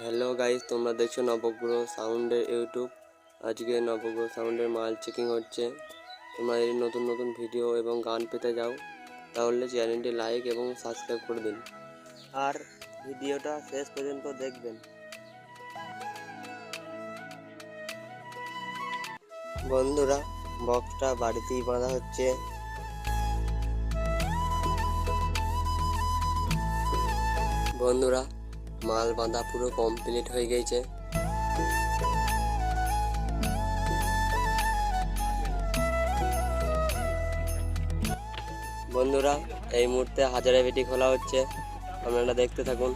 Hello guys তোমরা দেখছ নবগ্রহ সাউন্ডের ইউটিউব। আজকে নবগ্রহ সাউন্ডের মাল চেকিং হচ্ছে। তোমরা এই নতুন নতুন ভিডিও এবং গান পেতে যাও, তাহলে চ্যানেলটি লাইক এবং সাবস্ক্রাইব করে দিন। আর ভিডিওটা শেষ পর্যন্ত দেখবেন। বন্ধুরা, বক্সটা বাড়িতেই বাঁধা হচ্ছে। বন্ধুরা মাল বাঁধা পুরো কমপ্লিট হয়ে গেছে। বন্ধুরা, এই মুহূর্তে হাজারে বেটি খোলা হচ্ছে। আপনারা দেখতে থাকুন।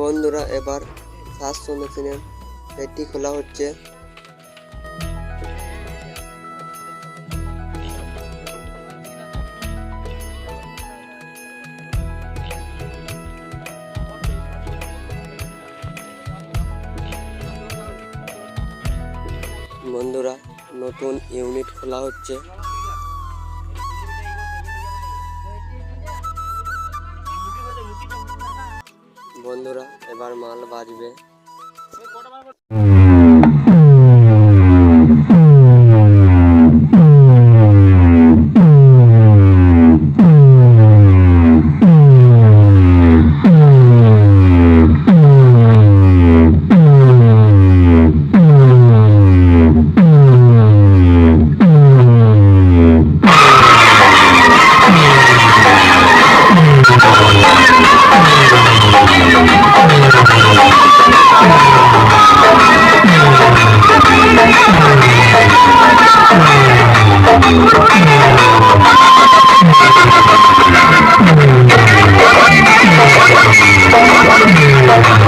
বন্ধুরা এবার সাতশো মেশিনের পেটি খোলা হচ্ছে। বন্ধুরা নতুন ইউনিট খোলা হচ্ছে। বন্ধুরা এবার মাল বাজবে।